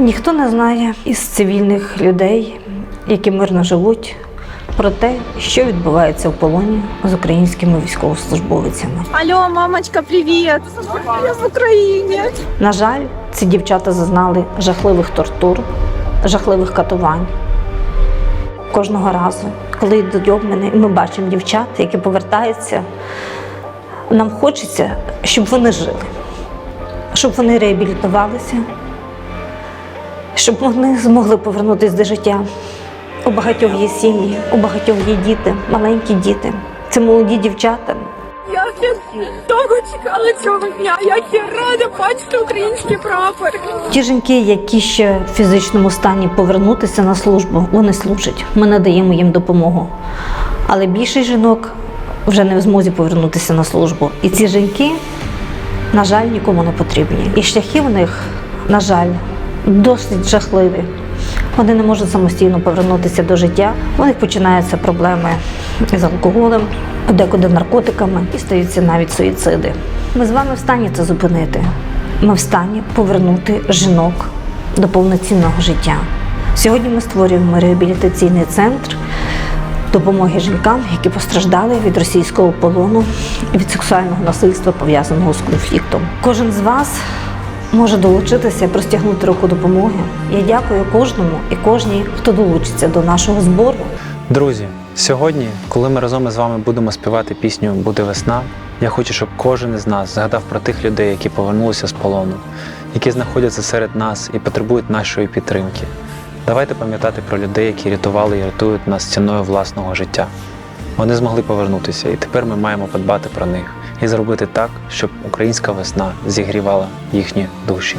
Ніхто не знає із цивільних людей, які мирно живуть, про те, що відбувається в полоні з українськими військовослужбовцями. Алло, мамочка, привет! Я в Україні. На жаль, ці дівчата зазнали жахливих тортур, жахливих катувань. Кожного разу, коли йдуть обміни, і ми бачимо дівчат, які повертаються, нам хочеться, щоб вони жили, щоб вони реабілітувалися, щоб вони змогли повернутися до життя. У багатьох є сім'ї, у багатьох є діти, маленькі діти. Це молоді дівчата, Я довго чекала цього дня. Як я рада бачити український прапор. Ті жінки, які ще в фізичному стані повернутися на службу, вони служать. Ми надаємо їм допомогу. Але більшість жінок вже не в змозі повернутися на службу. І ці жінки, на жаль, нікому не потрібні. І шляхи в них, на жаль, досить жахливі. Вони не можуть самостійно повернутися до життя. У них починаються проблеми з алкоголем, декуди наркотиками і стаються навіть суїциди. Ми з вами в стані це зупинити. Ми в стані повернути жінок до повноцінного життя. Сьогодні ми створюємо реабілітаційний центр допомоги жінкам, які постраждали від російського полону і від сексуального насильства, пов'язаного з конфліктом. Кожен з вас може долучитися простягнути руку допомоги. Я дякую кожному і кожній, хто долучиться до нашого збору. Друзі, сьогодні, коли ми разом із вами будемо співати пісню Буде весна, я хочу, щоб кожен із нас згадав про тих людей, які повернулися з полону, які знаходяться серед нас і потребують нашої підтримки. Давайте пам'ятати про людей, які рятували і рятують нас ціною власного життя. Вони змогли повернутися, і тепер ми маємо подбати про них і зробити так, щоб українська весна зігрівала їхні душі.